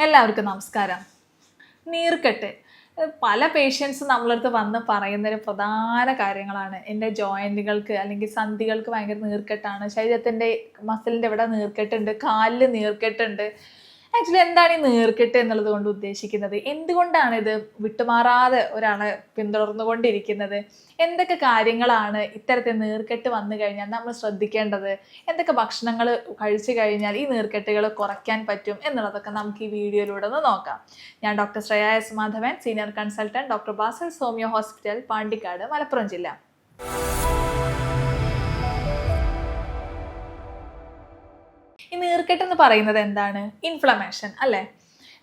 എല്ലാവർക്കും നമസ്കാരം. നീർക്കെട്ട്. പല പേഷ്യൻസ് നമ്മളടുത്ത് വന്ന് പറയുന്നൊരു പ്രധാന കാര്യങ്ങളാണ്. എന്റെ ജോയിന്റുകൾക്ക് അല്ലെങ്കിൽ സന്ധികൾക്ക് ഭയങ്കര നീർക്കെട്ടാണ്. ശരീരത്തിന്റെ മസിലിന്റെ ഇവിടെ നീർക്കെട്ടുണ്ട്. കാലിൽ നീർക്കെട്ടുണ്ട്. ആക്ച്വലി എന്താണ് ഈ നീർക്കെട്ട് എന്നുള്ളത് കൊണ്ട് ഉദ്ദേശിക്കുന്നത്? എന്തുകൊണ്ടാണ് ഇത് വിട്ടുമാറാതെ ഒരാളെ പിന്തുടർന്നുകൊണ്ടിരിക്കുന്നത്? എന്തൊക്കെ കാര്യങ്ങളാണ് ഇത്തരത്തിൽ നീർക്കെട്ട് വന്നു കഴിഞ്ഞാൽ നമ്മൾ ശ്രദ്ധിക്കേണ്ടത്? എന്തൊക്കെ ഭക്ഷണങ്ങൾ കഴിച്ചു കഴിഞ്ഞാൽ ഈ നീർക്കെട്ടുകൾ കുറയ്ക്കാൻ പറ്റും എന്നുള്ളതൊക്കെ നമുക്ക് ഈ വീഡിയോയിലൂടെ ഒന്ന് നോക്കാം. ഞാൻ doctor Shreya S Madhavan senior consultant doctor basal സോമിയോ hospital Pandikkad Malappuram ജില്ല. നീർക്കെട്ട് എന്ന് പറയുന്നത് എന്താണ്? ഇൻഫ്ലമേഷൻ അല്ലേ?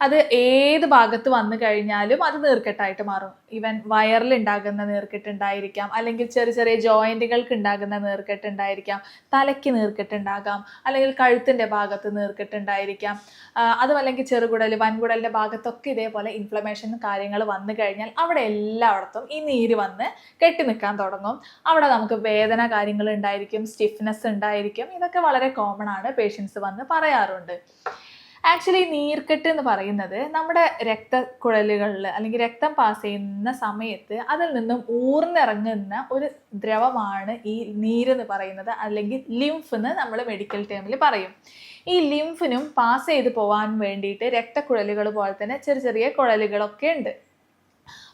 അത് ഏത് ഭാഗത്ത് വന്നു കഴിഞ്ഞാലും അത് നീർക്കെട്ടായിട്ട് മാറും. ഈവൻ വയറിൽ ഉണ്ടാകുന്ന നീർക്കെട്ട് ഉണ്ടായിരിക്കാം അല്ലെങ്കിൽ ചെറിയ ചെറിയ ജോയിന്റുകൾക്ക് ഉണ്ടാകുന്ന നീർക്കെട്ട് ഉണ്ടായിരിക്കാം തലയ്ക്ക് നീർക്കെട്ട് ഉണ്ടാകാം അല്ലെങ്കിൽ കഴുത്തിന്റെ ഭാഗത്ത് നീർക്കെട്ട് ഉണ്ടായിരിക്കാം അതും അല്ലെങ്കിൽ ചെറുകുടൽ വൻകുടലിന്റെ ഭാഗത്തൊക്കെ ഇതേപോലെ ഇൻഫ്ലമേഷൻ കാര്യങ്ങൾ വന്നു കഴിഞ്ഞാൽ അവിടെ എല്ലായിടത്തും ഈ നീര് വന്ന് കെട്ടി നിൽക്കാൻ തുടങ്ങും. അവിടെ നമുക്ക് വേദന കാര്യങ്ങൾ ഉണ്ടായിരിക്കും സ്റ്റിഫ്നെസ് ഉണ്ടായിരിക്കും. ഇതൊക്കെ വളരെ കോമൺ ആണ്. പേഷ്യൻസ് വന്ന് പറയാറുണ്ട്. ആക്ച്വലി നീർക്കെട്ട് എന്ന് പറയുന്നത് നമ്മുടെ രക്തക്കുഴലുകളിൽ അല്ലെങ്കിൽ രക്തം പാസ് ചെയ്യുന്ന സമയത്ത് അതിൽ നിന്നും ഊർന്നിറങ്ങുന്ന ഒരു ദ്രവമാണ് ഈ നീരെന്ന് പറയുന്നത് അല്ലെങ്കിൽ ലിംഫ് എന്ന് നമ്മൾ മെഡിക്കൽ ടേമിൽ പറയും. ഈ ലിംഫിനും പാസ് ചെയ്ത് പോകാൻ വേണ്ടിയിട്ട് രക്തക്കുഴലുകൾ പോലെ തന്നെ ചെറിയ ചെറിയ കുഴലുകളൊക്കെ ഉണ്ട്.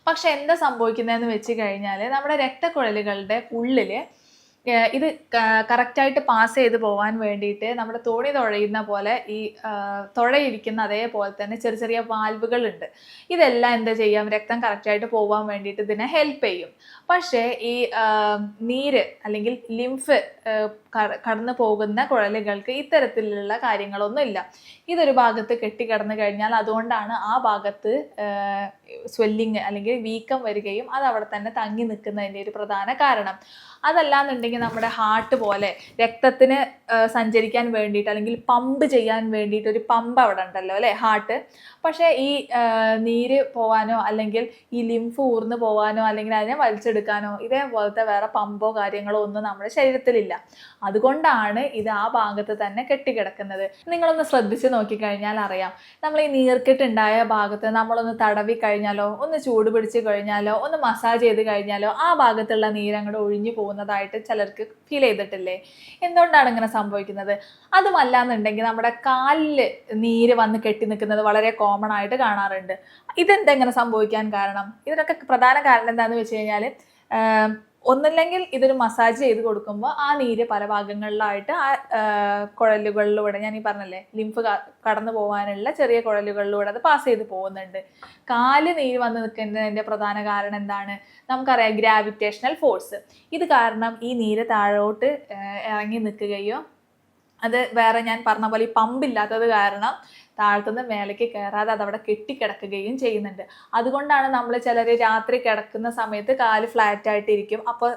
പക്ഷെ എന്താ സംഭവിക്കുന്നതെന്ന് വെച്ച് കഴിഞ്ഞാൽ നമ്മുടെ രക്തക്കുഴലുകളുടെ ഉള്ളിൽ ഇത് കറക്റ്റായിട്ട് പാസ് ചെയ്ത് പോകാൻ വേണ്ടിയിട്ട് നമ്മുടെ തോണി തുഴയുന്ന പോലെ ഈ തുഴയിരിക്കുന്ന അതേപോലെ തന്നെ ചെറിയ ചെറിയ വാൽവുകൾ ഉണ്ട് ഇതെല്ലാം എന്താ ചെയ്യാം? രക്തം കറക്റ്റായിട്ട് പോകാൻ വേണ്ടിയിട്ട് ഇതിനെ ഹെൽപ്പ് ചെയ്യും. പക്ഷേ ഈ നീര് അല്ലെങ്കിൽ ലിംഫ് കടന്നു പോകുന്ന കുഴലുകൾക്ക് ഇത്തരത്തിലുള്ള കാര്യങ്ങളൊന്നും ഇല്ല. ഇതൊരു ഭാഗത്ത് കെട്ടിക്കിടന്നു കഴിഞ്ഞാൽ അതുകൊണ്ടാണ് ആ ഭാഗത്ത് സ്വെല്ലിങ് അല്ലെങ്കിൽ വീക്കം വരികയും അത് അവിടെ തന്നെ തങ്ങി നിൽക്കുന്നതിന്റെ ഒരു പ്രധാന കാരണം. അതല്ലാന്നുണ്ടെങ്കിൽ നമ്മുടെ ഹാർട്ട് പോലെ രക്തത്തിന് സഞ്ചരിക്കാൻ വേണ്ടിയിട്ട് അല്ലെങ്കിൽ പമ്പ് ചെയ്യാൻ വേണ്ടിയിട്ട് ഒരു പമ്പ് അവിടെ ഉണ്ടല്ലോ അല്ലേ ഹാർട്ട് പക്ഷേ ഈ നീര് പോവാനോ അല്ലെങ്കിൽ ഈ ലിംഫ് ഊർന്നു പോവാനോ അല്ലെങ്കിൽ അതിനെ വലിച്ചെടുക്കാനോ ഇതേപോലത്തെ വേറെ പമ്പോ കാര്യങ്ങളോ ഒന്നും നമ്മുടെ ശരീരത്തിലില്ല. അതുകൊണ്ടാണ് ഇത് ആ ഭാഗത്ത് തന്നെ കെട്ടിക്കിടക്കുന്നത്. നിങ്ങളൊന്ന് ശ്രദ്ധിച്ച് നോക്കിക്കഴിഞ്ഞാൽ അറിയാം. നമ്മൾ ഈ നീർക്കെട്ടുണ്ടായ ഭാഗത്ത് നമ്മളൊന്ന് തടവി കഴിഞ്ഞാലോ ഒന്ന് ചൂട് പിടിച്ച് കഴിഞ്ഞാലോ ഒന്ന് മസാജ് ചെയ്ത് കഴിഞ്ഞാലോ ആ ഭാഗത്തുള്ള നീരങ്ങോട്ട് ഒഴിഞ്ഞു പോകുന്നതായിട്ട് ചിലർക്ക് ഫീൽ ചെയ്തിട്ടില്ലേ? എന്തുകൊണ്ടാണ് ഇങ്ങനെ സംഭവിക്കുന്നത്? അതുമല്ല എന്നുണ്ടെങ്കിൽ നമ്മുടെ കാലിൽ നീര് വന്ന് കെട്ടി നിൽക്കുന്നത് വളരെ കോമൺ ആയിട്ട് കാണാറുണ്ട്. ഇതെന്താ ഇങ്ങനെ സംഭവിക്കാൻ കാരണം? ഇതിനൊക്കെ പ്രധാന കാരണം എന്താണെന്ന് വെച്ച് കഴിഞ്ഞാൽ ഒന്നില്ലെങ്കിൽ ഇതൊരു മസാജ് ചെയ്ത് കൊടുക്കുമ്പോൾ ആ നീര് പല ഭാഗങ്ങളിലായിട്ട് ആ കുഴലുകളിലൂടെ ഞാൻ ഈ പറഞ്ഞല്ലേ ലിംഫ് കടന്നു പോകാനുള്ള ചെറിയ കുഴലുകളിലൂടെ അത് പാസ് ചെയ്ത് പോകുന്നുണ്ട്. കാൽ നീര് വന്ന് നിൽക്കുന്നതിന്റെ പ്രധാന കാരണം എന്താണ്? നമുക്കറിയാം ഗ്രാവിറ്റേഷണൽ ഫോഴ്സ് ഇത് കാരണം ഈ നീര് താഴോട്ട് ഇറങ്ങി നിൽക്കുകയോ അത് വേറെ ഞാൻ പറഞ്ഞ പോലെ ഈ പമ്പില്ലാത്തത് കാരണം താഴത്തുനിന്ന് മേലേക്ക് കയറാതെ അതവിടെ കെട്ടിക്കിടക്കുകയും ചെയ്യുന്നുണ്ട്. അതുകൊണ്ടാണ് നമ്മൾ ചിലർ രാത്രി കിടക്കുന്ന സമയത്ത് കാൽ ഫ്ലാറ്റ് ആയിട്ടിരിക്കും. അപ്പോൾ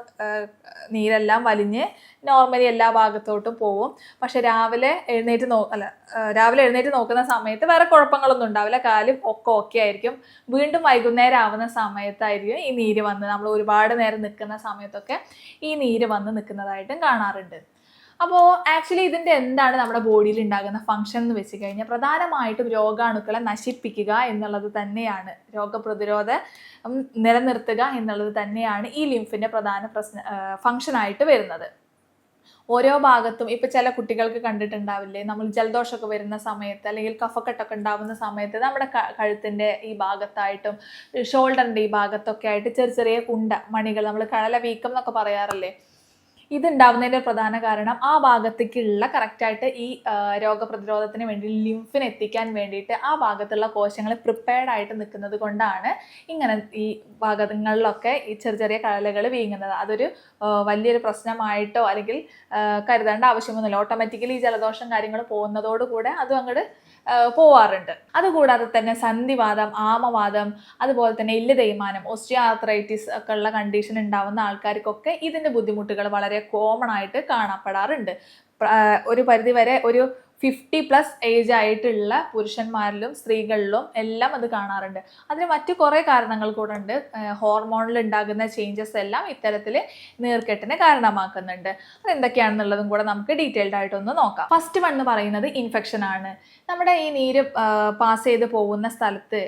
നീരെല്ലാം വലിഞ്ഞ് നോർമലി എല്ലാ ഭാഗത്തോട്ടും പോവും. പക്ഷെ രാവിലെ എഴുന്നേറ്റ് നോ അല്ല രാവിലെ എഴുന്നേറ്റ് നോക്കുന്ന സമയത്ത് വേറെ കുഴപ്പങ്ങളൊന്നും ഉണ്ടാവില്ല. കാലും ഒക്കെ ഓക്കെ ആയിരിക്കും. വീണ്ടും വൈകുന്നേരം ആവുന്ന സമയത്തായിരിക്കും ഈ നീര് വന്ന് നമ്മൾ ഒരുപാട് നേരം നിൽക്കുന്ന സമയത്തൊക്കെ ഈ നീര് വന്ന് നിൽക്കുന്നതായിട്ടും കാണാറുണ്ട്. അപ്പോൾ ആക്ച്വലി ഇതിന്റെ എന്താണ് നമ്മുടെ ബോഡിയിൽ ഉണ്ടാകുന്ന ഫംഗ്ഷൻ എന്ന് വെച്ച് കഴിഞ്ഞാൽ പ്രധാനമായിട്ടും രോഗാണുക്കളെ നശിപ്പിക്കുക എന്നുള്ളത് തന്നെയാണ്. രോഗപ്രതിരോധ നിലനിർത്തുക എന്നുള്ളത് തന്നെയാണ് ഈ ലിംഫിന്റെ പ്രധാന പ്രശ്ന ഫംഗ്ഷനായിട്ട് വരുന്നത്. ഓരോ ഭാഗത്തും ഇപ്പം ചില കുട്ടികൾക്ക് കണ്ടിട്ടുണ്ടാവില്ലേ? നമ്മൾ ജലദോഷമൊക്കെ വരുന്ന സമയത്ത് അല്ലെങ്കിൽ കഫക്കെട്ടൊക്കെ ഉണ്ടാവുന്ന സമയത്ത് നമ്മുടെ കഴുത്തിന്റെ ഈ ഭാഗത്തായിട്ടും ഷോൾഡറിന്റെ ഈ ഭാഗത്തൊക്കെ ആയിട്ട് ചെറിയ ചെറിയ കുണ്ട മണികൾ നമ്മൾ കഴല വീക്കം എന്നൊക്കെ പറയാറില്ലേ? ഇതുണ്ടാവുന്നതിന്റെ പ്രധാന കാരണം ആ ഭാഗത്തേക്കുള്ള കറക്റ്റായിട്ട് ഈ രോഗപ്രതിരോധത്തിന് വേണ്ടി ലിംഫിന് എത്തിക്കാൻ വേണ്ടിയിട്ട് ആ ഭാഗത്തുള്ള കോശങ്ങൾ പ്രിപ്പയർഡ് ആയിട്ട് നിൽക്കുന്നത് കൊണ്ടാണ് ഇങ്ങനെ ഈ ഭാഗങ്ങളിലൊക്കെ ഈ ചെറിയ ചെറിയ കഴലുകൾ വീങ്ങുന്നത് അതൊരു വലിയൊരു പ്രശ്നമായിട്ടോ അല്ലെങ്കിൽ കരുതേണ്ട ആവശ്യമൊന്നുമില്ല. ഓട്ടോമാറ്റിക്കലി ഈ ജലദോഷം കാര്യങ്ങൾ പോകുന്നതോടുകൂടെ അതും അങ്ങോട്ട് പോവാറുണ്ട്. അതുകൂടാതെ തന്നെ സന്ധിവാദം ആമവാദം അതുപോലെ തന്നെ ഇല്ല തേയ്മാനം ഓസ്റ്റിയാത്രൈറ്റിസ് ഒക്കെ ഉള്ള കണ്ടീഷൻ ഉണ്ടാവുന്ന ആൾക്കാർക്കൊക്കെ ഇതിന്റെ ബുദ്ധിമുട്ടുകൾ വളരെ കോമൺ ആയിട്ട് കാണപ്പെടാറുണ്ട്. ഒരു പരിധിവരെ ഒരു ഫിഫ്റ്റി പ്ലസ് ഏജ് ആയിട്ടുള്ള പുരുഷന്മാരിലും സ്ത്രീകളിലും എല്ലാം അത് കാണാറുണ്ട്. അതിന് മറ്റു കുറേ കാരണങ്ങൾ കൂടെ ഉണ്ട് ഹോർമോണിൽ ഉണ്ടാകുന്ന ചേഞ്ചസ് എല്ലാം ഇത്തരത്തിൽ നീർക്കെട്ടിന് കാരണമാക്കുന്നുണ്ട്. അതെന്തൊക്കെയാണെന്നുള്ളതും കൂടെ നമുക്ക് ഡീറ്റെയിൽഡ് ആയിട്ടൊന്ന് നോക്കാം. ഫസ്റ്റ് വൺ എന്ന് പറയുന്നത് ഇൻഫെക്ഷൻ ആണ്. നമ്മുടെ ഈ നീര് പാസ് ചെയ്ത് പോകുന്ന സ്ഥലത്ത്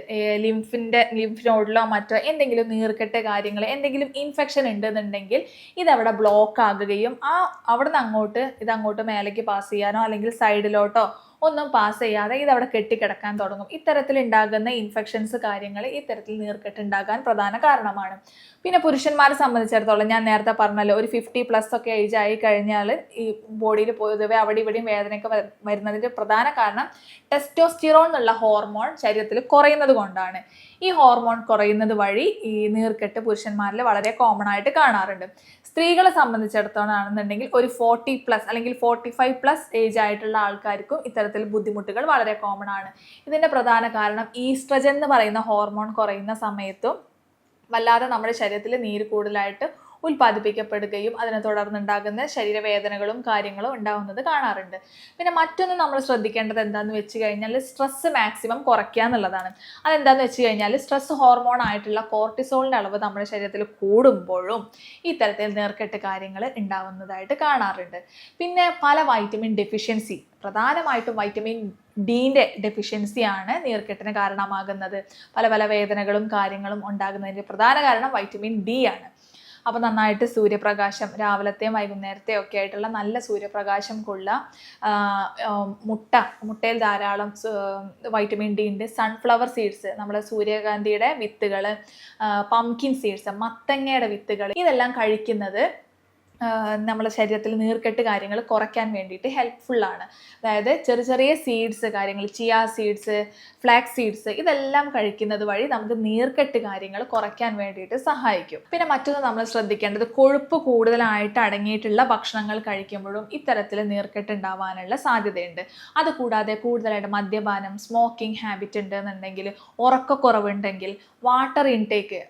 ലിംഫിന്റെ ലിംഫ് നോഡിലോ മറ്റോ എന്തെങ്കിലും നീർക്കെട്ട് കാര്യങ്ങൾ എന്തെങ്കിലും ഇൻഫെക്ഷൻ ഉണ്ടെന്നുണ്ടെങ്കിൽ ഇതവിടെ ബ്ലോക്ക് ആകുകയും ആ അവിടെ നിന്ന് അങ്ങോട്ട് ഇത് അങ്ങോട്ട് മേലേക്ക് പാസ് ചെയ്യാനോ അല്ലെങ്കിൽ സൈഡിലോട്ടോ ഒന്നും പാസ് ചെയ്യാതെ ഇതവിടെ കെട്ടിക്കിടക്കാൻ തുടങ്ങും. ഇത്തരത്തിൽ ഉണ്ടാകുന്ന ഇൻഫെക്ഷൻസ് കാര്യങ്ങൾ ഇത്തരത്തിൽ നീർക്കെട്ടുണ്ടാകാൻ പ്രധാന കാരണമാണ്. പിന്നെ പുരുഷന്മാരെ സംബന്ധിച്ചിടത്തോളം ഞാൻ നേരത്തെ പറഞ്ഞല്ലോ ഒരു ഫിഫ്റ്റി പ്ലസ് ഒക്കെ ഏജ് ആയി കഴിഞ്ഞാൽ ഈ ബോഡിയിൽ പൊതുവെ അവിടെ ഇവിടെയും വേദനയൊക്കെ വരുന്നതിന്റെ പ്രധാന കാരണം ടെസ്റ്റോസ്റ്റിറോൺ എന്നുള്ള ഹോർമോൺ ശരീരത്തിൽ കുറയുന്നത് കൊണ്ടാണ്. ഈ ഹോർമോൺ കുറയുന്നത് വഴി ഈ നീർക്കെട്ട് പുരുഷന്മാരിൽ വളരെ കോമൺ ആയിട്ട് കാണാറുണ്ട്. സ്ത്രീകളെ സംബന്ധിച്ചിടത്തോളം ആണെന്നുണ്ടെങ്കിൽ ഒരു ഫോർട്ടി പ്ലസ് അല്ലെങ്കിൽ ഫോർട്ടി ഫൈവ് പ്ലസ് ഏജ് ആയിട്ടുള്ള ആൾക്കാർക്കും ഇത്തരത്തിൽ ബുദ്ധിമുട്ടുകൾ വളരെ കോമൺ ആണ്. ഇതിന്റെ പ്രധാന കാരണം ഈസ്ട്രജൻ എന്ന് പറയുന്ന ഹോർമോൺ കുറയുന്ന സമയത്തും വല്ലാതെ നമ്മുടെ ശരീരത്തിൽ നീര് കൂടുതലായിട്ട് ഉൽപ്പാദിപ്പിക്കപ്പെടുകയും അതിനെ തുടർന്നുണ്ടാകുന്ന ശരീരവേദനകളും കാര്യങ്ങളും ഉണ്ടാകുന്നത് കാണാറുണ്ട്. പിന്നെ മറ്റൊന്ന് നമ്മൾ ശ്രദ്ധിക്കേണ്ടത് എന്താന്ന് വെച്ച് കഴിഞ്ഞാൽ സ്ട്രെസ് മാക്സിമം കുറയ്ക്കുക എന്നുള്ളതാണ്. അതെന്താന്ന് വെച്ച് കഴിഞ്ഞാൽ സ്ട്രെസ് ഹോർമോൺ ആയിട്ടുള്ള കോർട്ടിസോളിന്റെ അളവ് നമ്മുടെ ശരീരത്തിൽ കൂടുമ്പോഴും ഇത്തരത്തിൽ നേർക്കെട്ട് കാര്യങ്ങൾ ഉണ്ടാവുന്നതായിട്ട് കാണാറുണ്ട്. പിന്നെ പല വൈറ്റമിൻ ഡെഫിഷ്യൻസി പ്രധാനമായിട്ടും വൈറ്റമിൻ ഡീന്റെ ഡെഫിഷ്യൻസിയാണ് നീർക്കെട്ടിന് കാരണമാകുന്നത്. പല പല വേദനകളും കാര്യങ്ങളും ഉണ്ടാകുന്നതിന്റെ പ്രധാന കാരണം വൈറ്റമിൻ ഡി ആണ്. അപ്പോൾ നന്നായിട്ട് സൂര്യപ്രകാശം രാവിലത്തെയും വൈകുന്നേരത്തെയും ഒക്കെ ആയിട്ടുള്ള നല്ല സൂര്യപ്രകാശം കൊള്ള മുട്ട മുട്ടയിൽ ധാരാളം വൈറ്റമിൻ ഡി ഉണ്ട്. സൺഫ്ലവർ സീഡ്സ് നമ്മുടെ സൂര്യകാന്തിയുടെ വിത്തുകൾ പംകിൻ സീഡ്സ് മത്തങ്ങയുടെ വിത്തുകൾ ഇതെല്ലാം കഴിക്കുന്നത് നമ്മുടെ ശരീരത്തിൽ നീർക്കെട്ട് കാര്യങ്ങൾ കുറയ്ക്കാൻ വേണ്ടിയിട്ട് ഹെൽപ്ഫുൾ ആണ്. അതായത് ചെറിയ ചെറിയ സീഡ്സ് കാര്യങ്ങൾ ചിയ സീഡ്സ് ഫ്ലാക്സ് സീഡ്സ് ഇതെല്ലാം കഴിക്കുന്നത് വഴി നമുക്ക് നീർക്കെട്ട് കാര്യങ്ങൾ കുറയ്ക്കാൻ വേണ്ടിയിട്ട് സഹായിക്കും. പിന്നെ മറ്റൊന്ന് നമ്മൾ ശ്രദ്ധിക്കേണ്ടത് കൊഴുപ്പ് കൂടുതലായിട്ട് അടങ്ങിയിട്ടുള്ള ഭക്ഷണങ്ങൾ കഴിക്കുമ്പോഴും ഇത്തരത്തിൽ നീർക്കെട്ട് ഉണ്ടാവാനുള്ള സാധ്യതയുണ്ട്. അതുകൂടാതെ കൂടുതലായിട്ട് മദ്യപാനം സ്മോക്കിംഗ് ഹാബിറ്റ് ഉണ്ട് എന്നുണ്ടെങ്കിൽ ഉറക്കക്കുറവുണ്ടെങ്കിൽ വാട്ടർ ഇൻടേക്ക്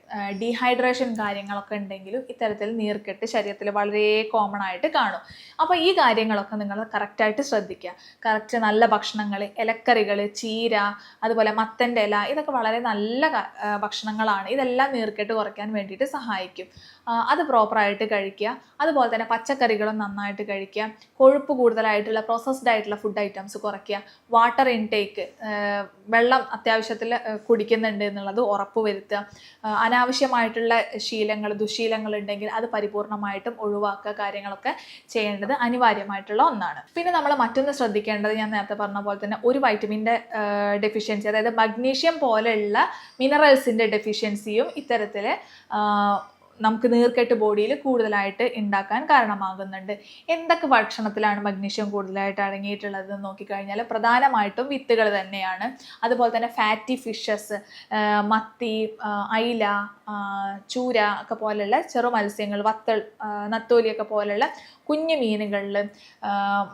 ഡീഹൈഡ്രേഷൻ കാര്യങ്ങളൊക്കെ ഉണ്ടെങ്കിലും ഇത്തരത്തിൽ നീർക്കെട്ട് ശരീരത്തിൽ വളരെ കോമൺ ആയിട്ട് കാണും. അപ്പോൾ ഈ കാര്യങ്ങളൊക്കെ നിങ്ങൾ കറക്റ്റായിട്ട് ശ്രദ്ധിക്കുക. കറക്റ്റ് നല്ല ഭക്ഷണങ്ങൾ ഇലക്കറികൾ ചീര അതുപോലെ മത്തന്റെ ഇല ഇതൊക്കെ വളരെ നല്ല ഭക്ഷണങ്ങളാണ്. ഇതെല്ലാം നീർക്കെട്ട് കുറയ്ക്കാൻ വേണ്ടിയിട്ട് സഹായിക്കും. അത് പ്രോപ്പറായിട്ട് കഴിക്കുക. അതുപോലെ തന്നെ പച്ചക്കറികളും നന്നായിട്ട് കഴിക്കുക. കൊഴുപ്പ് കൂടുതലായിട്ടുള്ള പ്രോസസ്ഡ് ആയിട്ടുള്ള ഫുഡ് ഐറ്റംസ് കുറയ്ക്കുക. വാട്ടർ ഇൻടേക്ക് വെള്ളം അത്യാവശ്യത്തിൽ കുടിക്കുന്നുണ്ട് എന്നുള്ളത് ഉറപ്പ് വരുത്തുക. അനാവശ്യമായിട്ടുള്ള ശീലങ്ങൾ ദുശീലങ്ങൾ ഉണ്ടെങ്കിൽ അത് പരിപൂർണമായിട്ടും ഒഴിവാക്കുക കാര്യങ്ങളൊക്കെ ചെയ്യേണ്ടത് അനിവാര്യമായിട്ടുള്ള ഒന്നാണ്. പിന്നെ നമ്മൾ മറ്റൊന്ന് ശ്രദ്ധിക്കേണ്ടത് ഞാൻ നേരത്തെ പറഞ്ഞ പോലെ തന്നെ ഒരു വൈറ്റമിന്റെ ഡെഫിഷ്യൻസി അതായത് മഗ്നീഷ്യം പോലെയുള്ള മിനറൽസിന്റെ ഡെഫിഷ്യൻസിയും ഇത്തരത്തിൽ നമുക്ക് നീർക്കെട്ട് ബോഡിയിൽ കൂടുതലായിട്ട് ഉണ്ടാക്കാൻ കാരണമാകുന്നുണ്ട്. എന്തൊക്കെ ഭക്ഷണത്തിലാണ് മഗ്നീഷ്യം കൂടുതലായിട്ട് അടങ്ങിയിട്ടുള്ളത് എന്ന് നോക്കിക്കഴിഞ്ഞാൽ പ്രധാനമായിട്ടും വിത്തുകൾ തന്നെയാണ്. അതുപോലെ തന്നെ ഫാറ്റി ഫിഷസ് മത്തി അയില ചൂര ഒക്കെ പോലെയുള്ള ചെറു മത്സ്യങ്ങൾ വത്തൾ ആ, നത്തോലിയൊക്കെ പോലെയുള്ള കുഞ്ഞു മീനുകളിൽ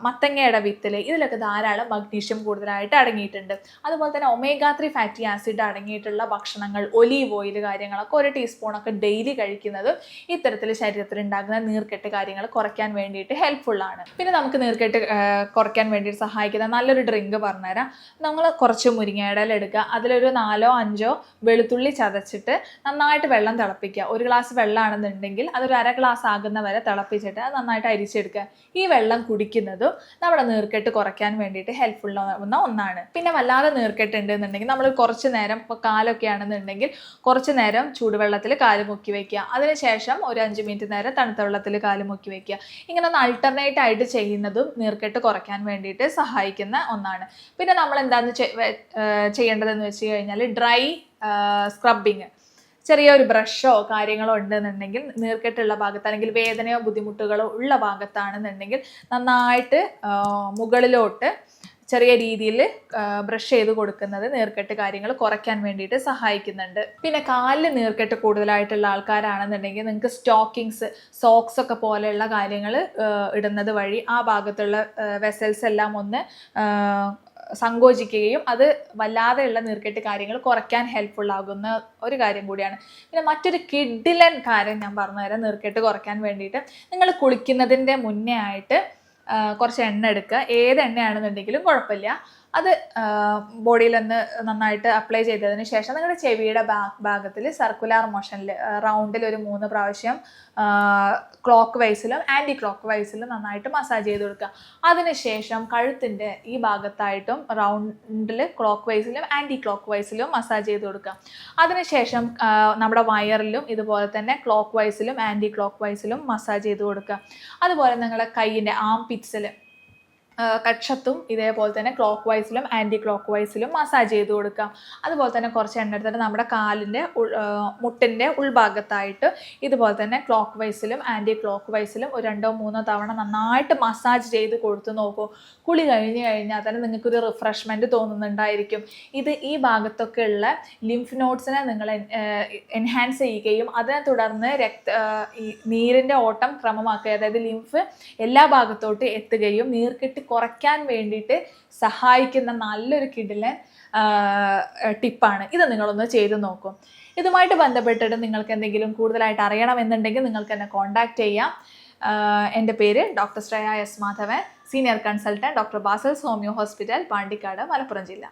മത്തങ്ങയുടെ വിത്തിൽ ഇതിലൊക്കെ ധാരാളം മഗ്നീഷ്യം കൂടുതലായിട്ട് അടങ്ങിയിട്ടുണ്ട്. അതുപോലെ തന്നെ ഒമേഗ ത്രീ ഫാറ്റി ആസിഡ് അടങ്ങിയിട്ടുള്ള ഭക്ഷണങ്ങൾ ഒലീവ് ഓയിൽ കാര്യങ്ങളൊക്കെ ഒരു ടീസ്പൂണൊക്കെ ഡെയിലി കഴിക്കുന്നത് ഇത്തരത്തിൽ ശരീരത്തിൽ ഉണ്ടാകുന്ന നീർക്കെട്ട് കാര്യങ്ങൾ കുറയ്ക്കാൻ വേണ്ടിയിട്ട് ഹെൽപ്ഫുള്ളാണ് പിന്നെ നമുക്ക് നീർക്കെട്ട് കുറയ്ക്കാൻ വേണ്ടിയിട്ട് സഹായിക്കുന്ന നല്ലൊരു ഡ്രിങ്ക് പറഞ്ഞുതരാം. നമ്മൾ കുറച്ച് മുരിങ്ങയുടെ എടുക്കുക. അതിലൊരു നാലോ അഞ്ചോ വെളുത്തുള്ളി ചതച്ചിട്ട് നന്നായിട്ട് വെള്ളം തിളപ്പിക്കുക. ഒരു ഗ്ലാസ് വെള്ളമാണെന്നുണ്ടെങ്കിൽ അതൊരു അര ഗ്ലാസ് ആകുന്ന വരെ തിളപ്പിച്ചിട്ട് അത് നന്നായിട്ട് അരിച്ചെടുക്കുക ഈ വെള്ളം കുടിക്കുന്നതും നമ്മുടെ നീർക്കെട്ട് കുറയ്ക്കാൻ വേണ്ടിയിട്ട് ഹെൽപ്ഫുൾ ആവുന്ന ഒന്നാണ്. പിന്നെ വല്ലാതെ നീർക്കെട്ട് ഉണ്ടെന്നുണ്ടെങ്കിൽ നമ്മൾ കുറച്ച് നേരം ഇപ്പോൾ കാലൊക്കെ ആണെന്നുണ്ടെങ്കിൽ കുറച്ച് നേരം ചൂടുവെള്ളത്തിൽ കാൽ മുക്കി വയ്ക്കുക അതിനുശേഷം ഒരു അഞ്ച് മിനിറ്റ് നേരം തണുത്ത വെള്ളത്തിൽ കാൽ മുക്കി വയ്ക്കുക ഇങ്ങനെ ഒന്ന് അൾട്ടർനേറ്റ് ആയിട്ട് ചെയ്യുന്നതും നീർക്കെട്ട് കുറയ്ക്കാൻ വേണ്ടിയിട്ട് സഹായിക്കുന്ന ഒന്നാണ്. പിന്നെ നമ്മൾ എന്താണെന്ന് ചെയ്യേണ്ടതെന്ന് വെച്ച് കഴിഞ്ഞാൽ ഡ്രൈ സ്ക്രബിങ് ചെറിയൊരു ബ്രഷോ കാര്യങ്ങളോ ഉണ്ടെന്നുണ്ടെങ്കിൽ നീർക്കെട്ടുള്ള ഭാഗത്ത് അല്ലെങ്കിൽ വേദനയോ ബുദ്ധിമുട്ടുകളോ ഉള്ള ഭാഗത്താണെന്നുണ്ടെങ്കിൽ നന്നായിട്ട് മുകളിലോട്ട് ചെറിയ രീതിയിൽ ബ്രഷ് ചെയ്ത് കൊടുക്കുന്നത് നീർക്കെട്ട് കാര്യങ്ങൾ കുറയ്ക്കാൻ വേണ്ടിയിട്ട് സഹായിക്കുന്നുണ്ട്. പിന്നെ കാലിൽ നീർക്കെട്ട് കൂടുതലായിട്ടുള്ള ആൾക്കാരാണെന്നുണ്ടെങ്കിൽ നിങ്ങൾക്ക് സ്റ്റോക്കിങ്സ് സോക്സ് ഒക്കെ പോലെയുള്ള കാര്യങ്ങൾ ഇടുന്നത് വഴി ആ ഭാഗത്തുള്ള വെസൽസ് എല്ലാം ഒന്ന് സങ്കോചിക്കുകയും അത് വല്ലാതെയുള്ള നീർക്കെട്ട് കാര്യങ്ങൾ കുറയ്ക്കാൻ ഹെൽപ്ഫുൾ ആകുന്ന ഒരു കാര്യം കൂടിയാണ്. പിന്നെ മറ്റൊരു കിഡിലൻ കാര്യം ഞാൻ പറഞ്ഞുതരാം നീർക്കെട്ട് കുറയ്ക്കാൻ വേണ്ടിയിട്ട്. നിങ്ങൾ കുളിക്കുന്നതിന്റെ മുന്നേ ആയിട്ട് കുറച്ച് എണ്ണ എടുക്കുക. ഏത് എണ്ണയാണെന്നുണ്ടെങ്കിലും കുഴപ്പമില്ല. അത് ബോഡിയിൽ ഒന്ന് നന്നായിട്ട് അപ്ലൈ ചെയ്തതിന് ശേഷം നിങ്ങളുടെ ചെവിയുടെ ബാക്ക് ഭാഗത്തിൽ സർക്കുലാർ മോഷനിൽ റൗണ്ടിൽ ഒരു മൂന്ന് പ്രാവശ്യം ക്ലോക്ക് വൈസിലും ആന്റി ക്ലോക്ക് വൈസിലും നന്നായിട്ട് മസാജ് ചെയ്ത് കൊടുക്കുക. അതിനുശേഷം കഴുത്തിന്റെ ഈ ഭാഗത്തായിട്ടും റൗണ്ടിൽ ക്ലോക്ക് വൈസിലും ആന്റി ക്ലോക്ക് വൈസിലും മസാജ് ചെയ്ത് കൊടുക്കുക. അതിനുശേഷം ശേഷം നമ്മുടെ വയറിലും ഇതുപോലെ തന്നെ ക്ലോക്ക് വൈസിലും ആന്റി ക്ലോക്ക് വൈസിലും മസാജ് ചെയ്ത് കൊടുക്കുക. അതുപോലെ നിങ്ങളുടെ കൈയിന്റെ ആം പിറ്റ്സിൽ കക്ഷത്തും ഇതേപോലെ തന്നെ ക്ലോക്ക് വൈസിലും ആന്റി ക്ലോക്ക് വൈസിലും മസാജ് ചെയ്ത് കൊടുക്കാം. അതുപോലെ തന്നെ കുറച്ച് എണ്ണ എടുത്തിട്ട് നമ്മുടെ കാലിന്റെ മുട്ടിന്റെ ഉൾഭാഗത്തായിട്ട് ഇതുപോലെ തന്നെ ക്ലോക്ക് വൈസിലും ആന്റി ക്ലോക്ക് വൈസിലും ഒരു രണ്ടോ മൂന്നോ തവണ നന്നായിട്ട് മസാജ് ചെയ്ത് കൊടുത്തു നോക്കൂ. കുളി കഴിഞ്ഞ് കഴിഞ്ഞാൽ തന്നെ നിങ്ങൾക്കൊരു റിഫ്രഷ്മെന്റ് തോന്നുന്നുണ്ടായിരിക്കും. ഇത് ഈ ഭാഗത്തൊക്കെ ഉള്ള ലിംഫ് നോട്ട്സിനെ നിങ്ങൾ എൻഹാൻസ് ചെയ്യുകയും അതിനെ തുടർന്ന് രക്ത നീരിന്റെ ഓട്ടം ക്രമമാക്കുക. അതായത് ലിംഫ് എല്ലാ ഭാഗത്തോട്ട് എത്തുകയും നീർക്കെട്ട് കുറയ്ക്കാൻ വേണ്ടിയിട്ട് സഹായിക്കുന്ന നല്ലൊരു കിടിലൻ ടിപ്പാണ്. ഇത് നിങ്ങളൊന്ന് ചെയ്ത് നോക്കും. ഇതുമായിട്ട് ബന്ധപ്പെട്ടിട്ട് നിങ്ങൾക്ക് എന്തെങ്കിലും കൂടുതലായിട്ട് അറിയണമെന്നുണ്ടെങ്കിൽ നിങ്ങൾക്ക് എന്നെ കോൺടാക്റ്റ് ചെയ്യാം. എന്റെ പേര് doctor Shreya S Madhavan senior consultant doctor ബാസൽസ് homeo hospital Pandikkad Malappuram ജില്ല.